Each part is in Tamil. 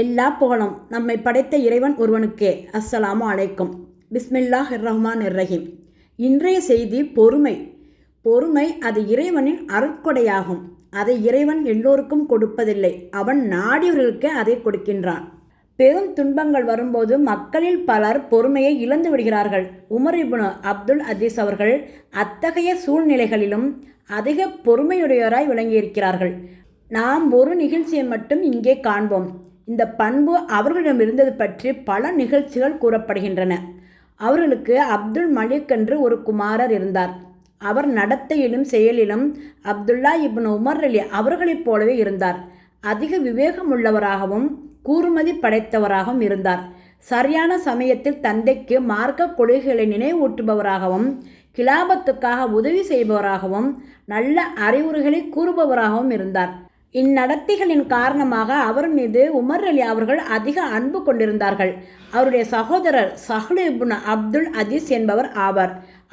எல்லா புகழும் நம்மை படைத்த இறைவன் ஒருவனுக்கே. அஸ்ஸலாமு அலைக்கும். பிஸ்மில்லாஹ் ரஹ்மான் ரஹீம் இன்றைய செய்தி பொறுமை. பொறுமை அது இறைவனின் அருட்கொடையாகும். அதை இறைவன் எல்லோருக்கும் கொடுப்பதில்லை. அவன் நாடியவர்களுக்கே அதை கொடுக்கின்றான். பெரும் துன்பங்கள் வரும்போது மக்களில் பலர் பொறுமையை இழந்து விடுகிறார்கள். உமர் இபுனு அப்துல் அதீஸ் அவர்கள் அத்தகைய சூழ்நிலைகளிலும் அதிக பொறுமையுடையவராய் விளங்கியிருக்கிறார்கள். நாம் ஒரு நிகழ்ச்சியை மட்டும் இங்கே காண்போம். இந்த பண்பு அவர்களிடம் இருந்தது பற்றி பல நிகழ்ச்சிகள் கூறப்படுகின்றன. அவர்களுக்கு அப்துல் மலிக் என்று ஒரு குமாரர் இருந்தார். அவர் நடத்தையிலும் செயலிலும் அப்துல்லா இப்னு உமர் அலி அவர்களைப் போலவே இருந்தார். அதிக விவேகமுள்ளவராகவும் கூர்மதி படைத்தவராகவும் இருந்தார். சரியான சமயத்தில் தந்தைக்கு மார்க்க கொள்கைகளை நினைவூட்டுபவராகவும் கிலாபத்துக்காக உதவி செய்பவராகவும் நல்ல அறிவுரைகளை கூறுபவராகவும் இருந்தார். இந்நடத்தைகளின் காரணமாக அவர் மீது உமர் அலி அவர்கள் அதிக அன்பு கொண்டிருந்தார்கள். அவருடைய சகோதரர் சஹ்லிபுன் அப்துல் அஜீஸ் என்பவர் ஆவார்.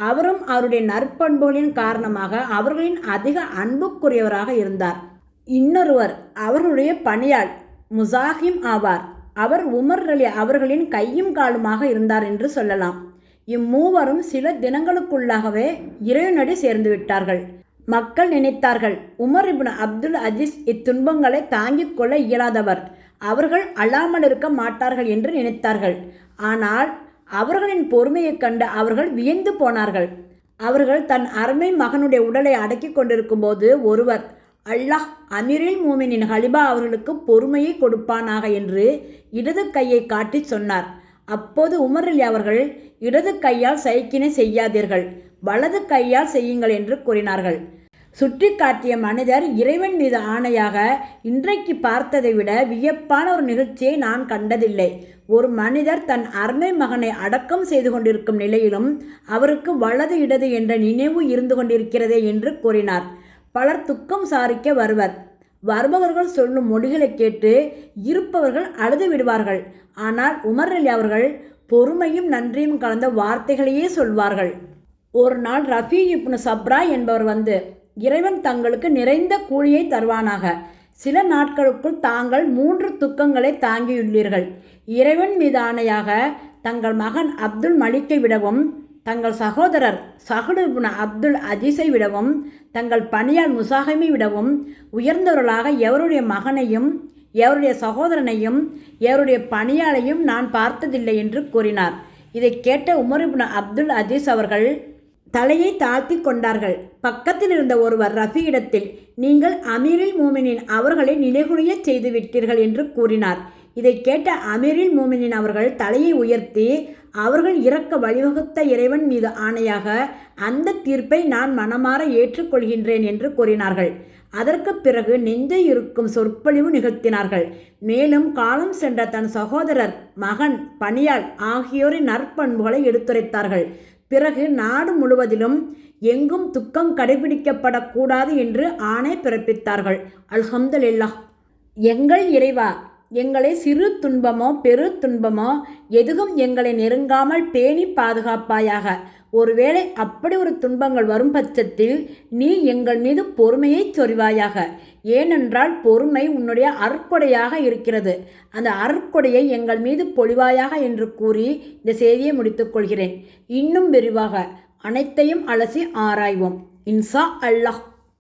அவரும் அவருடைய நற்பண்புகளின் காரணமாக அவர்களின் அதிக அன்புக்குரியவராக இருந்தார். இன்னொருவர் அவர்களுடைய பணியாள் முசாஹிம் ஆவார். அவர் உமர் அலி அவர்களின் கையும் காலுமாக இருந்தார் என்று சொல்லலாம். இம்மூவரும் சில தினங்களுக்குள்ளாகவே இறைவனடி சேர்ந்து விட்டார்கள். மக்கள் நினைத்தார்கள் உமர் இப்னு அப்துல் அஜீஸ் இத்துன்பங்களை தாங்கிக் கொள்ள இயலாதவர். அவர்கள் அழாமல் இருக்க மாட்டார்கள் என்று நினைத்தார்கள். ஆனால் அவர்களின் பொறுமையைக் கண்டு அவர்கள் வியந்து போனார்கள். அவர்கள் தன் அருமை மகனுடைய உடலை அடக்கி கொண்டிருக்கும்போது ஒருவர் அல்லாஹ் அமீரில் மூமினின் ஹலிபா அவர்களுக்கு பொறுமையை கொடுப்பானாக? என்று இடது கையை காட்டி சொன்னார். அப்போது உமர் அலி அவர்கள் இடது கையால் சைக்கினை செய்யாதீர்கள். வலது கையால் செய்யுங்கள் என்று கூறினார்கள். சுற்றி காட்டிய மனிதர் இறைவன் மீது ஆணையாக இன்றைக்கு பார்த்ததை விட வியப்பான ஒரு நிகழ்ச்சியை நான் கண்டதில்லை. ஒரு மனிதர் தன் அருமை மகனை அடக்கம் செய்து கொண்டிருக்கும் நிலையிலும் அவருக்கு வலது இடது என்ற நினைவு இருந்து கொண்டிருக்கிறதே என்று கூறினார். பலர் துக்கம் சாரிக்க வருவர். வருபவர்கள் சொல்லும் மொழிகளை கேட்டு இருப்பவர்கள் அழுது விடுவார்கள். ஆனால் உமர் அலி அவர்கள் பொறுமையும் நன்றியும் கலந்த வார்த்தைகளையே சொல்வார்கள். ஒரு நாள் ரஃபி இப்னு சப்ரா என்பவர் வந்து இறைவன் தங்களுக்கு நிறைந்த கூலியை தருவானாக. சில நாட்களுக்குள் தாங்கள் மூன்று துக்கங்களை தாங்கியுள்ளீர்கள். இறைவன் மீதானையாக தங்கள் மகன் அப்துல் மலிக்கை விடவும் தங்கள் சகோதரர் சஹுடுபின் அப்துல் அஜீஸை விடவும் தங்கள் பணியால் முசாஹிமை விடவும் உயர்ந்தவர்களாக எவருடைய மகனையும் எவருடைய சகோதரனையும் எவருடைய பணியாளையும் நான் பார்த்ததில்லை என்று கூறினார். இதை கேட்ட உமர் அப்துல் அஜீஸ் அவர்கள் தலையை தாழ்த்தி கொண்டார்கள். பக்கத்தில் இருந்த ஒருவர் ரஃபியிடத்தில் நீங்கள் அமீரில் மூமினின் அவர்களை நிலைகுலைய செய்து விட்டீர்கள் என்று கூறினார். இதை கேட்ட அமீரில் மூமினின் அவர்கள் தலையை உயர்த்தி அவர்கள் இறக்க வழிவகுத்த இறைவன் மீது ஆணையாக அந்த தீர்ப்பை நான் மனமாற ஏற்றுக்கொள்கின்றேன் என்று கூறினார்கள். அதற்கு பிறகு நெஞ்சை இருக்கும் சொற்பொழிவு நிகழ்த்தினார்கள். மேலும் காலம் சென்ற தன் சகோதரர் மகன் பணியாள் ஆகியோரின் நற்பண்புகளை எடுத்துரைத்தார்கள். பிறகு நாடு முழுவதிலும் எங்கும் துக்கம் கடைபிடிக்கப்படக்கூடாது என்று ஆணை பிறப்பித்தார்கள். அல்ஹம்துலில்லா எங்கள் இறைவா எங்களை சிறு துன்பமோ பெரு துன்பமோ எதுவும் எங்களை நெருங்காமல் பேணி பாதுகாப்பாயாக. ஒருவேளை அப்படி ஒரு துன்பங்கள் வரும் பட்சத்தில் நீ எங்கள் மீது பொறுமையை சொறிவாயாக ஏனென்றால் பொறுமை உன்னுடைய அற்கொடையாக இருக்கிறது. அந்த அற்கொடையை எங்கள் மீது பொழிவாயாக என்று கூறி இந்த செய்தியை முடித்துக்கொள்கிறேன் இன்னும் விரிவாக அனைத்தையும் அலசி ஆராய்வோம். இன்சா அல்லாஹ்.